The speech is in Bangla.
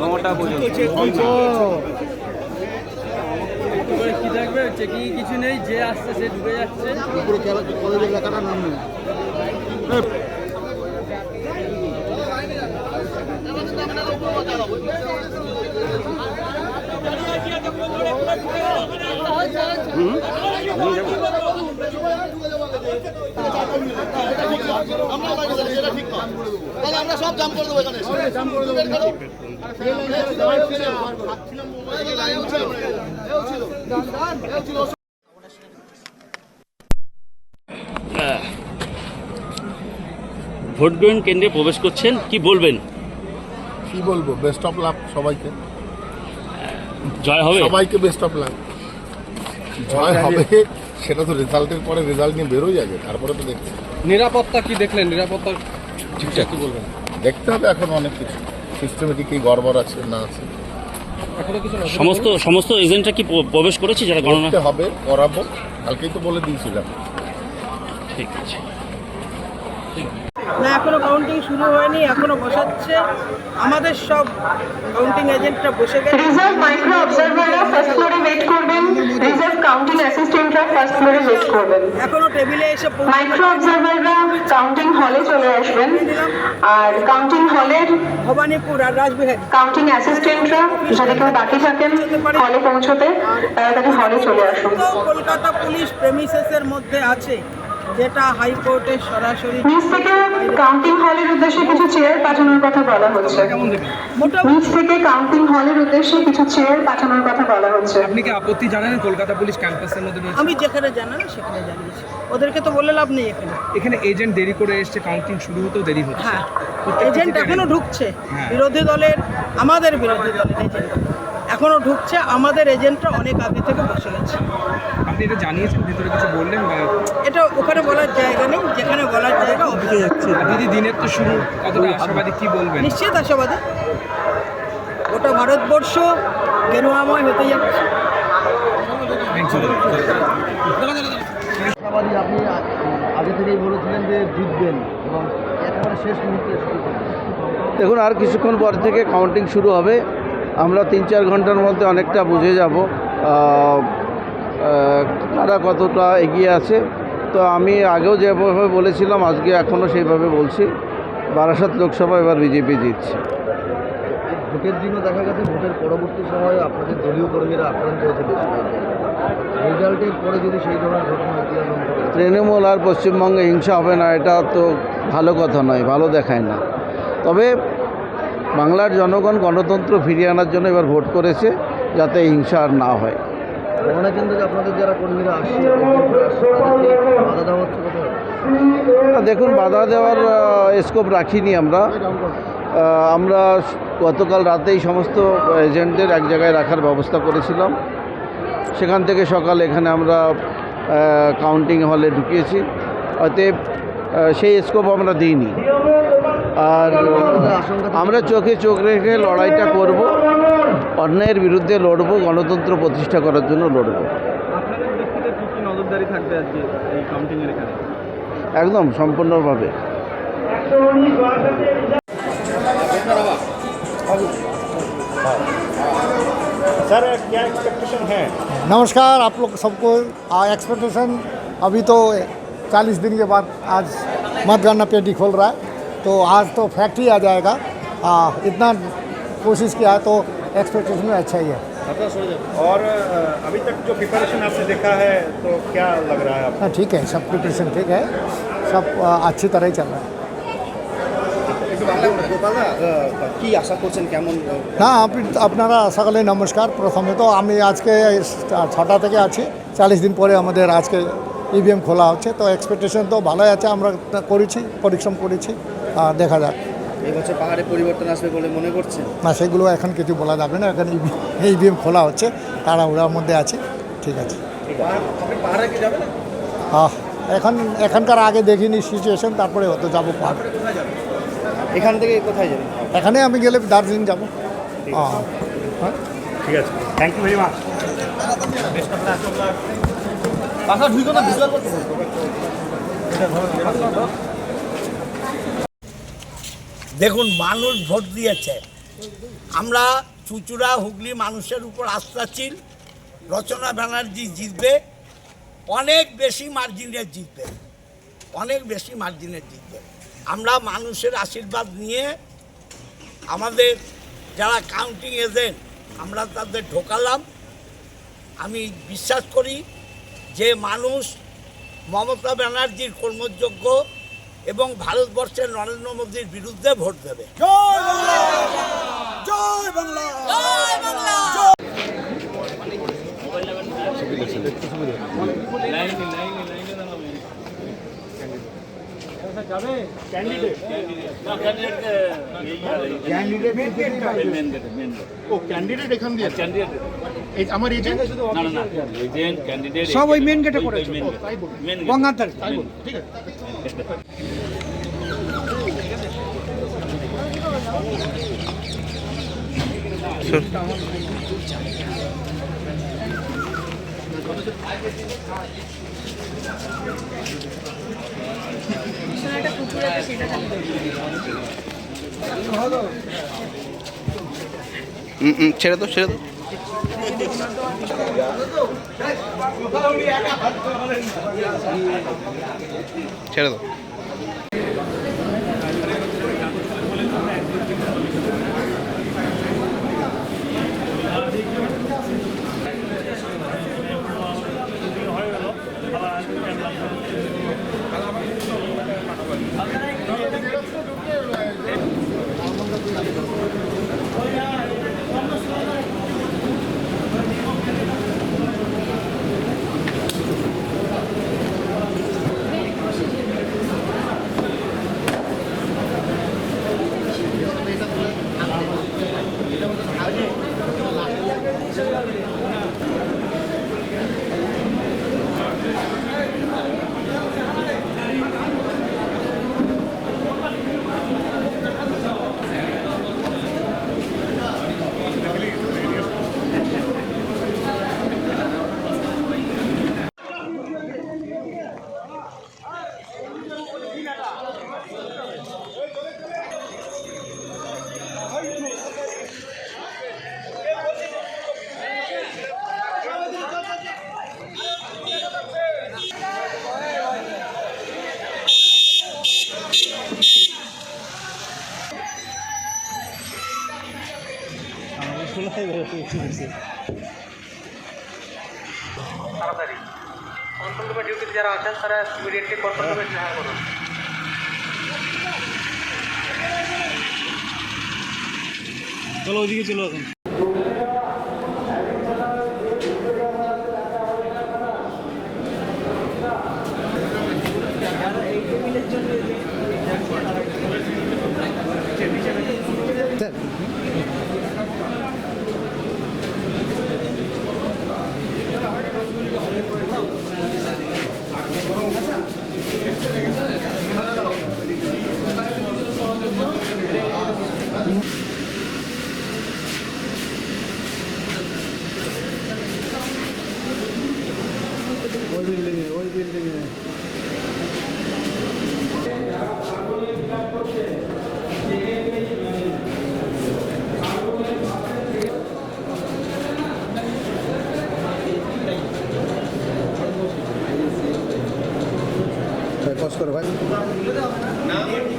নটা থাকবে চেকিং কিছু নেই যে আসছে সে ঢুকে যাচ্ছে উপরে কলেজের লেখাটার নাম নেই আমরা সব জাম করে দেবো এখানে জাম করে দেবো ভোট গ্রহণ কেন্দ্রে প্রবেশ করছেন কি বলবেন? কি বলব? বেস্ট অফ লাভ সবাইকে। জয় হবে। সবাইকে বেস্ট অফ লাভ জয় হবে। সেটা তো রেজাল্টের পরে রেজাল্ট নিয়ে বেরোয় যাবে তারপরে তো দেখছি নিরাপত্তা কি দেখলেন? নিরাপত্তা ঠিকঠাক। কি বলবেন? দেখতে হবে এখন অনেক কিছু। সিস্টেমেটিক কি গড়বড় আছে না আছে। সমস্ত সমস্ত এজেন্টরা কি প্রবেশ করেছে যারা গণনা হবে করাবো। কালকেই তো বলে দিয়েছিলাম। ঠিক আছে। না এখনও কাউন্টিং শুরু হয়নি এখনও বসাচ্ছে। আমাদের সব কাউন্টিং এজেন্টরা বসে গেছে। রিজার্ভ মাইক্রো অবজারভাররা ফার্স্ট ফ্লোরে ওয়েট করবেন। রিজার্ভ কাউন্টিং অ্যাসিস্ট্যান্টরা ফার্স্ট ফ্লোরে ওয়েট করবেন। এখনও টেবিলে এসে মাইক্রো অবজারভাররা কাউন্টিং হলে চলে আসবেন। আর কাউন্টিং হলের ভবানীপুর আর রাজবিহারী। কাউন্টিং অ্যাসিস্ট্যান্টরা যদি কেউ বাকি থাকেন হলে পৌঁছতে তাড়াতাড়ি হলে চলে আসুন। কলকাতা পুলিশ প্রেমিসেসের মধ্যে আছে। যেটা হাইকোর্টে সরাসরি নিচ থেকে কাউন্টিং হলের উদ্দেশ্যে কিছু চেয়ার পাঠানোর কথা বলা হচ্ছে। নিচ থেকে কাউন্টিং হলের উদ্দেশ্যে কিছু চেয়ার পাঠানোর কথা বলা হচ্ছে। আপনি কি আপত্তি জানান কলকাতা পুলিশ ক্যাম্পাসের মধ্যে আমি যেখানে জানানো সেখানে জানিয়েছি। ওদেরকে তো বলে লাভ নেই এখানে। এখানে এজেন্ট দেরি করে এসছে কাউন্টিং শুরু হতেও দেরি হচ্ছে। হ্যাঁ এজেন্ট জায়গায় এখনও ঢুকছে। হ্যাঁ। বিরোধী দলের আমাদের বিরোধী দলের এজেন্ট এখনও ঢুকছে। আমাদের এজেন্টরা অনেক আগে থেকে বসে গেছে। আপনি এটা জানিয়েছেন ভিতরে কিছু বললেন বা এটা ওখানে বলার জায়গা নেই যেখানে বলার জায়গা ওদিকে যাচ্ছে। দিদি দিনের তো শুরু কতটা আশাবাদী কি বলবেন? নিশ্চিত আশাবাদী। গোটা ভারতবর্ষ গেরুয়াময় হতে যাচ্ছে। আশাবাদী আপনি আগে থেকেই বলেছিলেন যে জিতবেন এবং একেবারে শেষ মুহূর্তে দেখুন আর কিছুক্ষণ পর থেকে কাউন্টিং শুরু হবে। আমরা তিন চার ঘণ্টার মধ্যে অনেকটা বুঝে যাব কারা কতটা এগিয়ে আছে। তো আমি আগেও যেভাবে বলেছিলাম আজকে এখনও সেইভাবে বলছি। বারাসাত লোকসভা এবার বিজেপি জিতছে। ভোটের দিনও দেখা গেছে ভোটের পরবর্তী সময়ে আপনাদের দলীয় কর্মীরা আক্রান্ত হয়েছে রেজাল্টের পরে যদি সেই ধরনের ঘটনা তৃণমূল আর পশ্চিমবঙ্গে হিংসা হবে না এটা তো ভালো কথা নয় ভালো দেখায় না। তবে বাংলার জনগণ গণতন্ত্র ফিরিয়ে আনার জন্য এবার ভোট করেছে যাতে হিংসা আর না হয়। গণনা কেন্দ্রে আপনাদের যারা কর্মীরা আসছে বাধা দেওয়া হচ্ছে দেখুন বাধা দেওয়ার স্কোপ রাখিনি আমরা। আমরা গতকাল রাতেই সমস্ত এজেন্টদের এক জায়গায় রাখার ব্যবস্থা করেছিলাম। সেখান থেকে সকাল এখানে আমরা কাউন্টিং হলে ঢুকিয়েছি। অতএব সেই স্কোপ আমরা দিইনি। আর আহ, আমরা চোখে চোখ রেখে লড়াইটা করব অন্যায়ের বিরুদ্ধে লড়বো গণতন্ত্র প্রতিষ্ঠা করার জন্য লড়বো আপনাদের দিক থেকে কি কি নজরদারি থাকবে আজকে এই কাউন্টিং এর এখানে একদম সম্পূর্ণভাবে नमस्कार आप लोग सबको एक्सपेक्टेशन अभी तो 40 दिन के बाद आज मतगणना पेटी खोल रहा है तो आज तो फैक्ट ही आ जाएगा आ, इतना कोशिश किया है तो एक्सपेक्टेशन में अच्छा ही है और अ, अभी तक जो प्रिपरेशन आपने देखा है तो क्या लग रहा है आपको हाँ ठीक है सब प्रिपरेशन ठीक है सब आ, अच्छी तरह ही चल रहा है কি আশা করছেন কেমন না আপনি- আপনারা সকালে নমস্কার প্রথমে তো আমি আজকে ছটা থেকে আছি চালিশ দিন পরে আমাদের আজকে ইভিএম খোলা হচ্ছে তো এক্সপেকটেশন তো ভালোই আছে আমরা করেছি পরিশ্রম করেছি আর দেখা যাক। এবছর পাহাড়ে পরিবর্তন আসবে বলে মনে করছেন? না সেগুলো এখন কিছু বলা যাবে না। এখন ইভিএম খোলা হচ্ছে। তারা ওরার মধ্যে আছে। ঠিক আছে। এখন এখানকার আগে দেখিনি সিচুয়েশন তারপরে হয়তো যাব পাহাড়। এখান থেকে কোথায় যাবেন? এখানে আমি গেলে দার্জিলিং যাব। হ্যাঁ? ঠিক আছে। থ্যাংক ইউ ভেরি মাচ ঢুকে না ভিজুয়াল দেখুন, মানুষ ভোট দিয়েছে। আমরা চুচুড়া, হুগলি মানুষের উপর আস্থাশীল। রচনা ব্যানার্জি জিতবে। অনেক বেশি মার্জিনের জিতবে। অনেক বেশি মার্জিনের জিতবে। আমরা মানুষের আশীর্বাদ নিয়ে আমাদের যারা কাউন্টিং এজেন্ট আমরা তাদের ঢোকালাম। আমি বিশ্বাস করি যে মানুষ মমতা ব্যানার্জির কর্মযোগ্য। এবং ভারতবর্ষের নরেন্দ্র মোদীর বিরুদ্ধে ভোট দেবে। ও ক্যান্ডিডেট এখান দিয়ে? এই আমার এজেন্ট সব ওই মেন গেটে করেছে গঙ্গাধার। তাই বলুন ঠিক আছে। ছেড়ে তো ছেড়ে তো ছেড়ে দাও। তাড়াতাড়ি। কন্ট্রোল রুমে ডিউটিতে যারা আছেন, তারা ইমিডিয়েটলি কন্ট্রোল রুমে দেখা করুন। চলো ওইদিকে চলো এখন। Agora